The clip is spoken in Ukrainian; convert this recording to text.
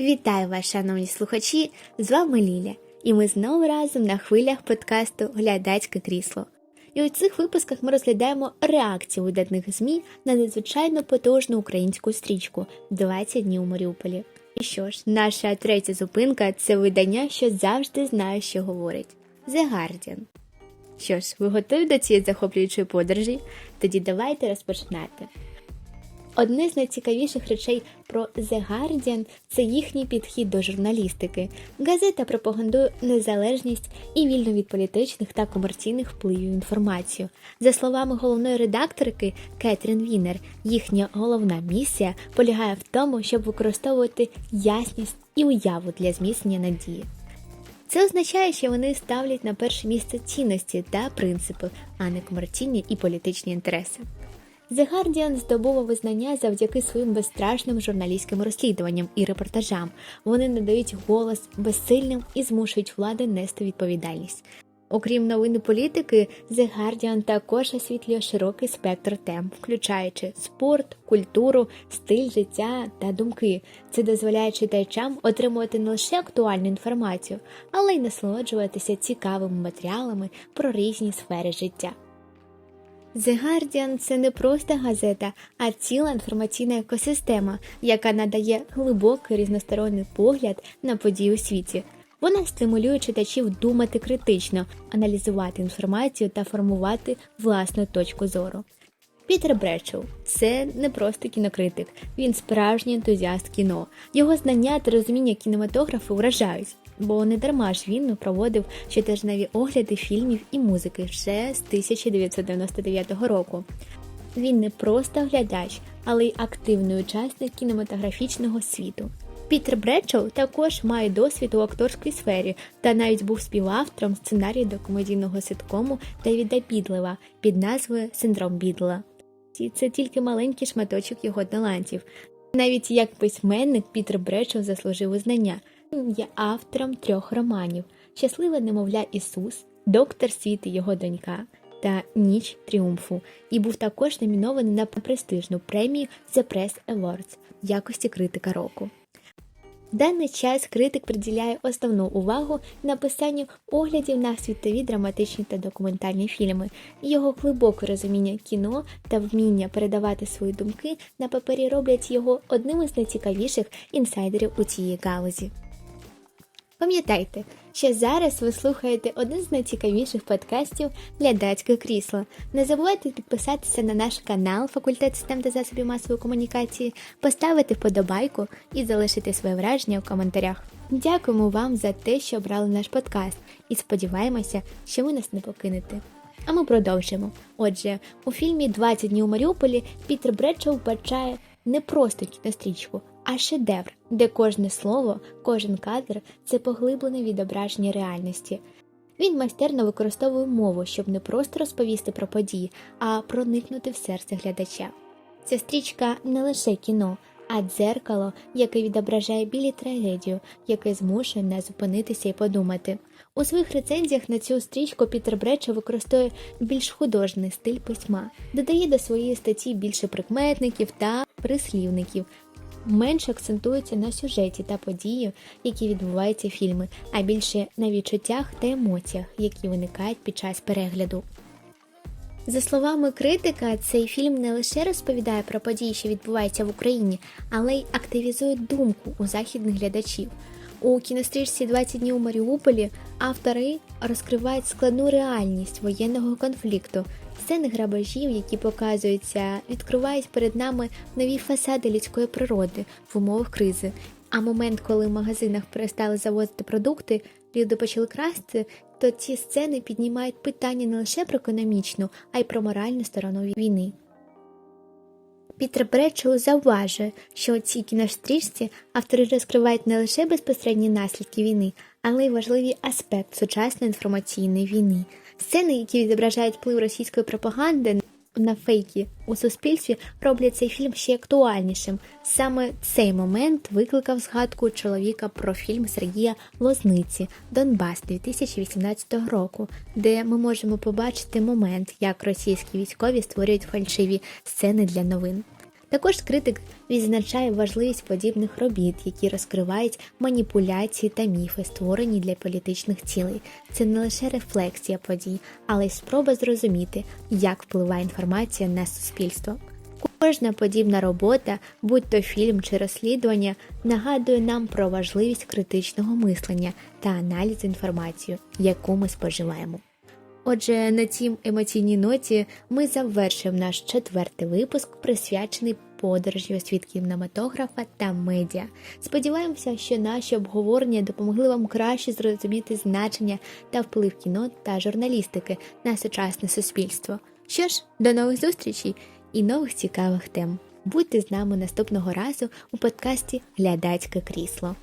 Вітаю вас, шановні слухачі! З вами Ліля, і ми знову разом на хвилях подкасту Глядацьке крісло. І у цих випусках ми розглядаємо реакцію видатних ЗМІ на надзвичайно потужну українську стрічку «20 днів у Маріуполі. І що ж, наша третя зупинка це видання, що завжди знає, що говорить The Guardian. Що ж, ви готові до цієї захоплюючої подорожі? Тоді давайте розпочинати. Одне з найцікавіших речей про The Guardian – це їхній підхід до журналістики. Газета пропагандує незалежність і вільну від політичних та комерційних впливів інформацію. За словами головної редакторки Кетрін Вінер, їхня головна місія полягає в тому, щоб використовувати ясність і уяву для зміцнення надії. Це означає, що вони ставлять на перше місце цінності та принципи, а не комерційні і політичні інтереси. The Guardian здобув визнання завдяки своїм безстрашним журналістським розслідуванням і репортажам. Вони надають голос безсильним і змушують влади нести відповідальність. Окрім новини політики, The Guardian також освітлює широкий спектр тем, включаючи спорт, культуру, стиль життя та думки. Це дозволяє читачам отримувати не лише актуальну інформацію, але й насолоджуватися цікавими матеріалами про різні сфери життя. The Guardian – це не просто газета, а ціла інформаційна екосистема, яка надає глибокий різносторонній погляд на події у світі. Вона стимулює читачів думати критично, аналізувати інформацію та формувати власну точку зору. Пітер Бредшоу – це не просто кінокритик, він справжній ентузіаст кіно. Його знання та розуміння кінематографу вражають, бо не дарма ж він проводив щотижневі огляди фільмів і музики ще з 1999 року. Він не просто глядач, але й активний учасник кінематографічного світу. Пітер Бредшоу також має досвід у акторській сфері та навіть був співавтором сценарію до комедійного ситкому Девіда Бідлева під назвою Синдром Бідла. І це тільки маленький шматочок його талантів. Навіть як письменник Пітер Бредшоу заслужив визнання. Є автором трьох романів: Щасливе немовля Ісус, Доктор Світ і його донька та Ніч тріумфу, і був також номінований на престижну премію The Press Awards в якості критика року. В даний час критик приділяє основну увагу написанню оглядів на світові драматичні та документальні фільми. Його глибоке розуміння кіно та вміння передавати свої думки на папері роблять його одним із найцікавіших інсайдерів у цій галузі. Пам'ятайте, що зараз ви слухаєте один з найцікавіших подкастів для Глядацьке крісло. Не забувайте підписатися на наш канал Факультет систем та засобів масової комунікації, поставити вподобайку і залишити своє враження в коментарях. Дякуємо вам за те, що обрали наш подкаст, і сподіваємося, що ви нас не покинете. А ми продовжимо. Отже, у фільмі «20 днів у Маріуполі Пітер Бредшоу вбачає не просто кінострічку, а шедевр, де кожне слово, кожен кадр це поглиблене відображення реальності. Він майстерно використовує мову, щоб не просто розповісти про події, а проникнути в серце глядача. Ця стрічка не лише кіно, а дзеркало, яке відображає білі трагедію, яке змушує нас зупинитися і подумати. У своїх рецензіях на цю стрічку Пітер Бречо використовує більш художній стиль письма, додає до своєї статті більше прикметників та прислівників, менше акцентується на сюжеті та події, які відбуваються в фільми, а більше на відчуттях та емоціях, які виникають під час перегляду. За словами критика, цей фільм не лише розповідає про події, що відбуваються в Україні, але й активізує думку у західних глядачів. У кінострічці «20 днів у Маріуполі автори розкривають складну реальність воєнного конфлікту, сцени грабежів, які показуються, відкривають перед нами нові фасади людської природи в умовах кризи. А момент, коли в магазинах перестали завозити продукти, люди почали красти, то ці сцени піднімають питання не лише про економічну, а й про моральну сторону війни. Пітер Бречоу зауважує, що у цій кінострічці автори розкривають не лише безпосередні наслідки війни, але й важливий аспект сучасної інформаційної війни. Сцени, які відображають вплив російської пропаганди на фейки у суспільстві, роблять цей фільм ще актуальнішим. Саме цей момент викликав згадку чоловіка про фільм Сергія Лозниці Донбас 2018 року, де ми можемо побачити момент, як російські військові створюють фальшиві сцени для новин. Також критик відзначає важливість подібних робіт, які розкривають маніпуляції та міфи, створені для політичних цілей. Це не лише рефлексія подій, але й спроба зрозуміти, як впливає інформація на суспільство. Кожна подібна робота, будь то фільм чи розслідування, нагадує нам про важливість критичного мислення та аналізу інформації, яку ми споживаємо. Отже, на цій емоційній ноті ми завершимо наш четвертий випуск, присвячений подорожі у світ кінематографа та медіа. Сподіваємося, що наші обговорення допомогли вам краще зрозуміти значення та вплив кіно та журналістики на сучасне суспільство. Що ж, до нових зустрічей і нових цікавих тем. Будьте з нами наступного разу у подкасті Глядацьке крісло.